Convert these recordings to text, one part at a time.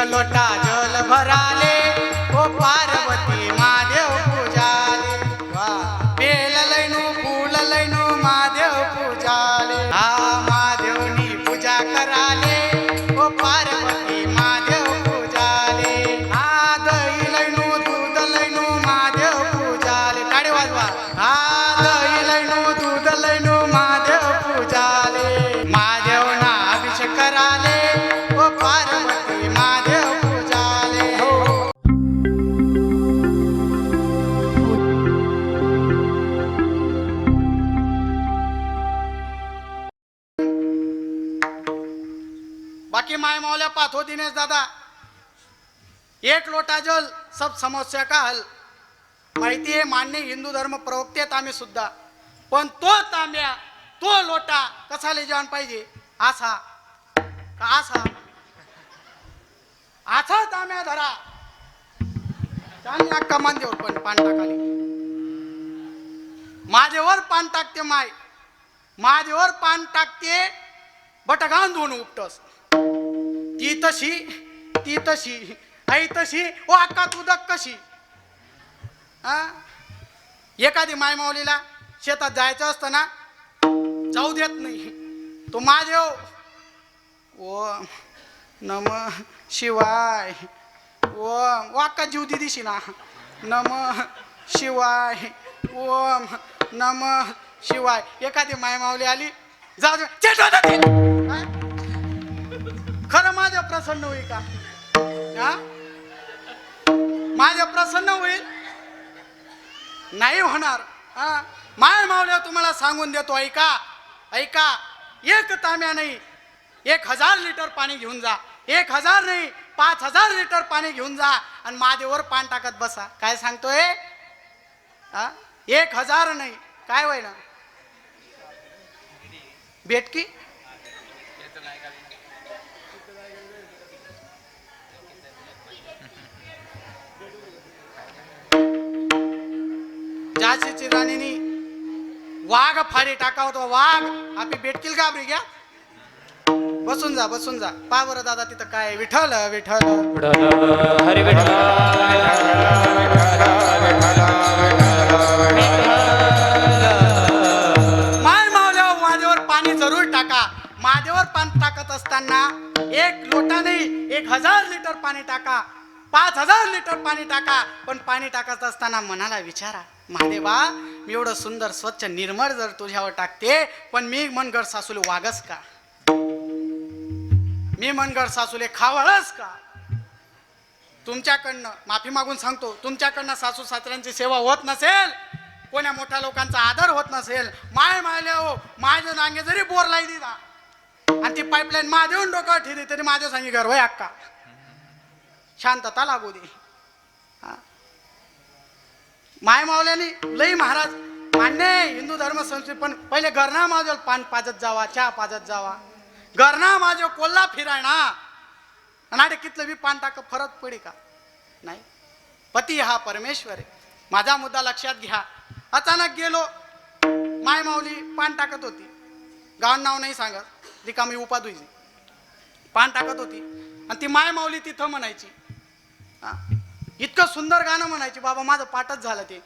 एक लोटा बात हो दिनेश दादा। एक लोटा जल सब समस्या का हल? माहिती आहे मान्य हिंदू धर्म प्रवक्ते आहेत आम्ही सुद्धा. पण तो तांब्या तो लोटा कसा ले जेवण पाहिजे असा आसा? असा तांब्या धरा. चांगल्या कमान देऊ पण पान टाकाली. माझ्यावर पान टाकते माय. माझ्यावर पान टाकते बटगान धुवून उपटस. ती तशी ती तशी आई तशी ओ अक्का तू दक कशी? हा? एखादी मायमावलीला शेतात जायचं असतं ना जाऊ देत नाही. तो माझेव ओ नम शिवाय ओम वाक्का जीव दिदीशी ना. नम शिवाय ओम नम शिवाय. एखादी मायमावली आली जाऊ दे. खरं माझ्या प्रसन्न होईल का? हा? माझ्या प्रसन्न होईल? नाही होणार. हा? माय मावल्या तुम्हाला सांगून देतो ऐका. ऐका. एक ताम्या नाही. एक हजार लिटर पाणी घेऊन जा. एक हजार नाही पाच हजार लिटर पाणी घेऊन जा आणि माझ्यावर पान टाकत बसा. काय सांगतोय? हा? एक हजार नाही. काय होय ना भेटकी? झाशीची राणीनी. वाघ फाडी टाकावं तो वाघ आपली भेटतील का आपली घ्या. बसून जा बसून जा. पा बरं दादा तिथं काय विठ्ठल विठ्ठल. हरी माय मावल्या माझ्यावर पाणी जरूर टाका. माझ्यावर पाणी टाकत असताना एक लोटा नाही एक हजार लिटर पाणी टाका. पाच हजार लिटर पाणी टाका. पण पाणी टाकत असताना मनाला विचारा महादेवा मी एवढं सुंदर स्वच्छ निर्मळ जर तुझ्यावर टाकते पण मी मनगड सासूले वागस का? मी मनगड सासूले खावळस का? तुमच्याकडनं माफी मागून सांगतो तुमच्याकडनं सासू सासऱ्यांची सेवा होत नसेल कोण्या मोठ्या लोकांचा आदर होत नसेल माय मायले हो माझे नांगे जरी बोर लाई दिला आणि ती पाईपलाईन मा देऊन डोक्यावर ठेवली तरी माझ्या सांगी घर होय अक्का. शांतता लागू दे. हा. माय मावल्याने लई महाराज मान्य हिंदू धर्म संस्कृती पण पहिले घरना माझं पान पाजत जावा चहा पाजत जावा. घरना माझं कोल्हा फिराय ना कितलं बी पान टाक फरक पडी का? नाही. पती हा परमेश्वर आहे. माझा मुद्दा लक्षात घ्या. अचानक गेलो माय माऊली पान टाकत होती. गाव नाव नाही सांगत रिकामी उपाधुजी पान टाकत होती. आणि ती माय माऊली तिथं म्हणायची इतकं सुंदर गाणं म्हणायची बाबा माझं पाठच झालं ते.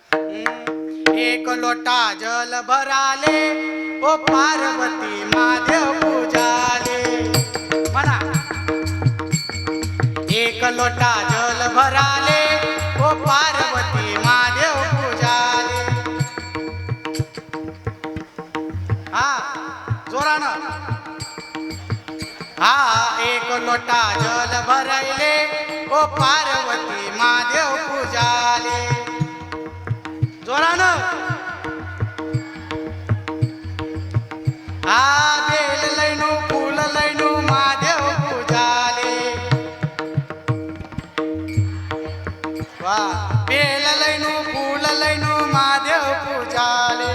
एक लोटा जल भराले ओ पार्वती महादेव पूजाले. म्हणा. एक लोटा जल भराले ओ पार्वती महादेव पूजाले. हा जोरानं. हा एक लोटा जल भरायले ओ पार्वती महादेव पूजाले जोरानं हा बेल लैनू फूल लैनू महादेव पूजाले वा बेल लैनू फूल लैनू महादेव पूजाले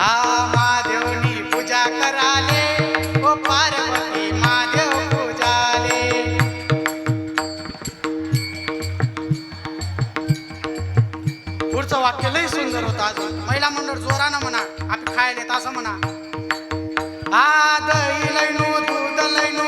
हा पुढचं वाक्य लई सुंदर होतं अजून महिला मंडळ जोरानं म्हणा आपण खायला येत असं म्हणा. हा दही लैनू दूध लैनू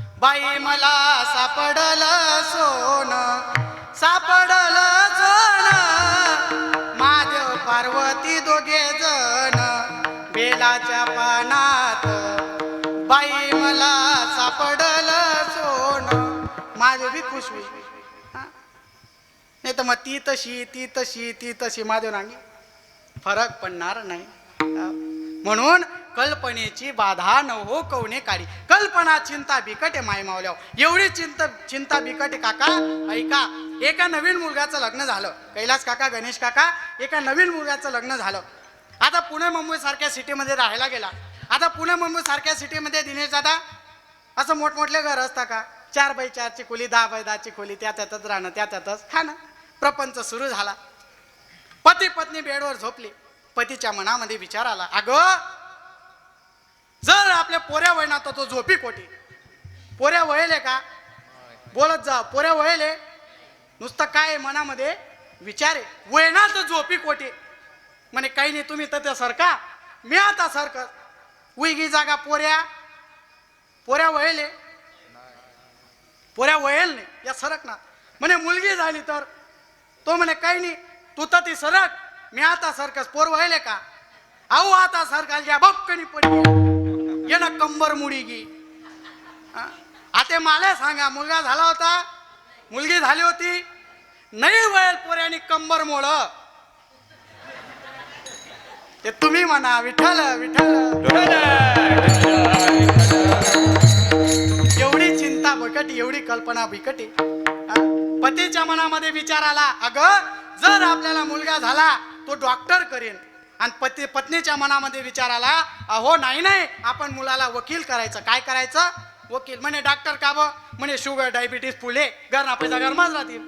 बाई मला सापडलं सोन सापडलं सोन. महादेव पार्वती दोघे जण बेलाच्या पानात. बाई मला सापडलं सोन. महादेवी खुशवी नाही तर मग ती तशी ती तशी ती तशी महादेव नांगी फरक पडणार नाही. म्हणून कल्पनेची बाधा न हो कवने काढी कल्पना चिंता बिकटे माय मावल्यावर. एवढी चिंता चिंता बिकट काका. ऐका एका नवीन मुलगाचं लग्न झालं. कैलास काका गणेश काका एका नवीन मुलगाचं लग्न झालं. आता पुणे मुंबई सारख्या सिटीमध्ये राहायला गेला. आता पुणे मुंबई सारख्या सिटीमध्ये दिनेश दादा असं मोठमोठले घर असतं का? चार बाय चारची खोली दहा बाय दहाची खोली त्या त्यातच राहणं त्या त्यातच खाणं. प्रपंच सुरू झाला. पती पत्नी बेडवर झोपली. पतीच्या मनामध्ये विचार आला अगं जर आपल्या पोऱ्या वळणार तर तो झोपी कोटी पोऱ्या वळले का? बोलत जा पोऱ्या वळले नुसतं काय आहे मनामध्ये? विचार आहे. वळणार तर झोपी कोटी म्हणे काही नाही तुम्ही तर त्या सरका मी आता सरकत उगी जागा पोऱ्या. पोऱ्या वळले पोऱ्या वळेल नाही या सरक ना म्हणे मुलगी झाली तर? तो म्हणे काही नाही तू तर ती सरक. मी आता सारखं पोर व्हायले का? अहो आता सरकाल ज्या बपकणी पडली ये ना कंबर मुडी गी. आता मला सांगा मुलगा झाला होता? मुलगी झाली होती? नाही वळेल पोऱ्यानी कंबर मोळ ते तुम्ही म्हणा विठ्ठल विठ्ठल. एवढी चिंता बिकटी एवढी कल्पना बिकटी. पतीच्या मनामध्ये विचार आला अगं जर आपल्याला मुलगा झाला तो डॉक्टर करेन. आणि पती पत्नीच्या मनामध्ये विचार आला अहो नाही नाही आपण मुलाला वकील करायचं. काय करायचं? वकील म्हणे डॉक्टर का ब? म्हणे शुगर डायबिटीस फुले घरना पैसा घरमाच राहतील.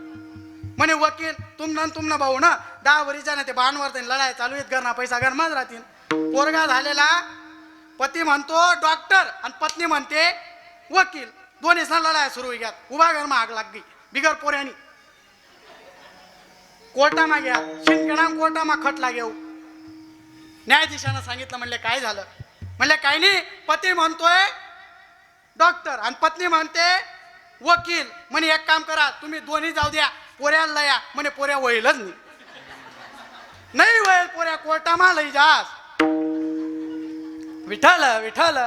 म्हणे वकील तुमनं तुमनं भाऊ ना दहा वरीच्या ना ते बाणवर ते लढाई चालू आहेत घरना पैसा घरमाच राहतील. पोरगा झालेला पती म्हणतो डॉक्टर आणि पत्नी म्हणते वकील दोन्ही सण लढाई सुरू घ्यात उभा घरमा आग लागली. बिगर पोऱ्यानी. कोर्टामा घ्या. शिंदखेडा कोर्टामा खटला घेऊ. न्यायाधीशानं सांगितलं म्हणले काय झालं? म्हणले काय नाही. पती म्हणतोय डॉक्टर आणि पत्नी म्हणते वकील. म्हणे एक काम करा तुम्ही दोन्ही जाऊ द्या. पोऱ्याला या म्हणे पोऱ्या वळीलच नाही. नाही वळेल पोऱ्या कोर्टामा लई जास. विठ्ठल विठ्ठल.